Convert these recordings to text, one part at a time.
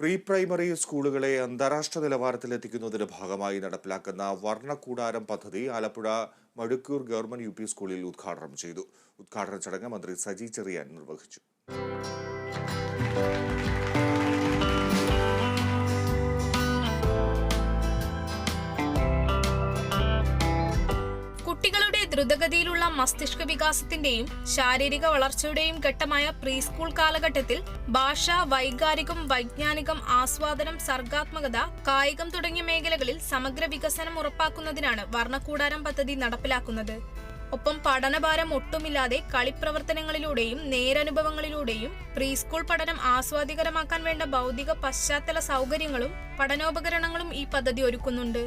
Pre primary സ്കൂളുകളെ അന്താരാഷ്ട്ര നിലവാരത്തിലെത്തിക്കുന്നതിന്റെ ഭാഗമായി നടപ്പിലാക്കുന്ന വർണക്കൂടാരം പദ്ധതി ആലപ്പുഴ മടുക്കൂർ ഗവൺമെന്റ് യു സ്കൂളിൽ ഉദ്ഘാടനം ചെയ്തു. ഉദ്ഘാടന ചടങ്ങ് മന്ത്രി സജി ചെറിയാൻ നിർവഹിച്ചു. കുട്ടികളുടെ ദ്രുതഗതിയിലുള്ള മസ്തിഷ്ക വികാസത്തിന്റെയും ശാരീരിക വളർച്ചയുടെയും ഘട്ടമായ പ്രീ സ്കൂൾ കാലഘട്ടത്തിൽ ഭാഷ വൈകാരികം വൈജ്ഞാനികം ആസ്വാദനം സർഗാത്മകത കായികം തുടങ്ങിയ മേഖലകളിൽ സമഗ്ര വികസനം ഉറപ്പാക്കുന്നതിനാണ് വർണക്കൂടാരം പദ്ധതി നടപ്പിലാക്കുന്നത്. ഒപ്പം പഠനഭാരം ഒട്ടുമില്ലാതെ കളിപ്രവർത്തനങ്ങളിലൂടെയും നേരനുഭവങ്ങളിലൂടെയും പ്രീ സ്കൂൾ പഠനം ആസ്വാദികരമാക്കാൻ വേണ്ട ഭൗതിക പശ്ചാത്തല സൗകര്യങ്ങളും പഠനോപകരണങ്ങളും ഈ പദ്ധതി ഒരുക്കുന്നുണ്ട്.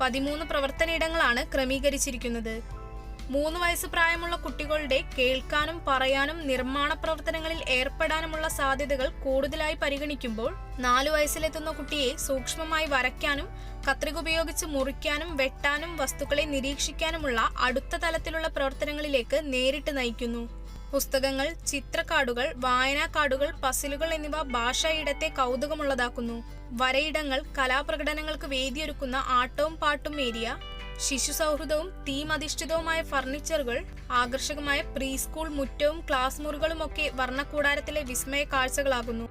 പതിമൂന്ന് പ്രവർത്തനയിടങ്ങളാണ് ക്രമീകരിച്ചിരിക്കുന്നത്. മൂന്ന് വയസ്സ് പ്രായമുള്ള കുട്ടികളുടെ കേൾക്കാനും പറയാനും നിർമ്മാണ പ്രവർത്തനങ്ങളിൽ ഏർപ്പെടാനുമുള്ള സാധ്യതകൾ കൂടുതലായി പരിഗണിക്കുമ്പോൾ നാലു വയസ്സിലെത്തുന്ന കുട്ടിയെ സൂക്ഷ്മമായി വരയ്ക്കാനും കത്രിക ഉപയോഗിച്ച് മുറിക്കാനും വെട്ടാനും വസ്തുക്കളെ നിരീക്ഷിക്കാനുമുള്ള അടുത്ത തലത്തിലുള്ള പ്രവർത്തനങ്ങളിലേക്ക് നേരിട്ട് നയിക്കുന്നു. പുസ്തകങ്ങൾ ചിത്രക്കാർഡുകൾ വായനാക്കാർഡുകൾ പസിലുകൾ എന്നിവ ഭാഷായിടത്തെ കൗതുകമുള്ളതാക്കുന്നു. വരയിടങ്ങൾ കലാപ്രകടനങ്ങൾക്ക് വേദിയൊരുക്കുന്ന ആട്ടവും പാട്ടും ഏരിയ ശിശു സൗഹൃദവും തീം അധിഷ്ഠിതവുമായ ഫർണിച്ചറുകൾ ആകർഷകമായ പ്രീ സ്കൂൾ മുറ്റവും ക്ലാസ് മുറികളുമൊക്കെ വർണക്കൂടാരത്തിലെ വിസ്മയ കാഴ്ചകളാകുന്നു.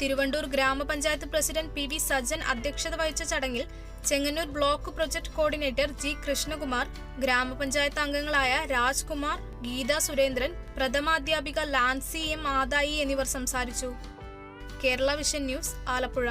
തിരുവണ്ടൂർ ഗ്രാമപഞ്ചായത്ത് പ്രസിഡന്റ് പി വി സജ്ജൻ അധ്യക്ഷത വഹിച്ച ചടങ്ങിൽ Chengannur block project coordinator G Krishnakumar ഗ്രാമപഞ്ചായത്ത് അംഗങ്ങളായ രാജ്കുമാർ ഗീത സുരേന്ദ്രൻ പ്രഥമാധ്യാപിക ലാൻസി എം ആദായി എന്നിവർ സംസാരിച്ചു. Kerala vision news Alappuzha.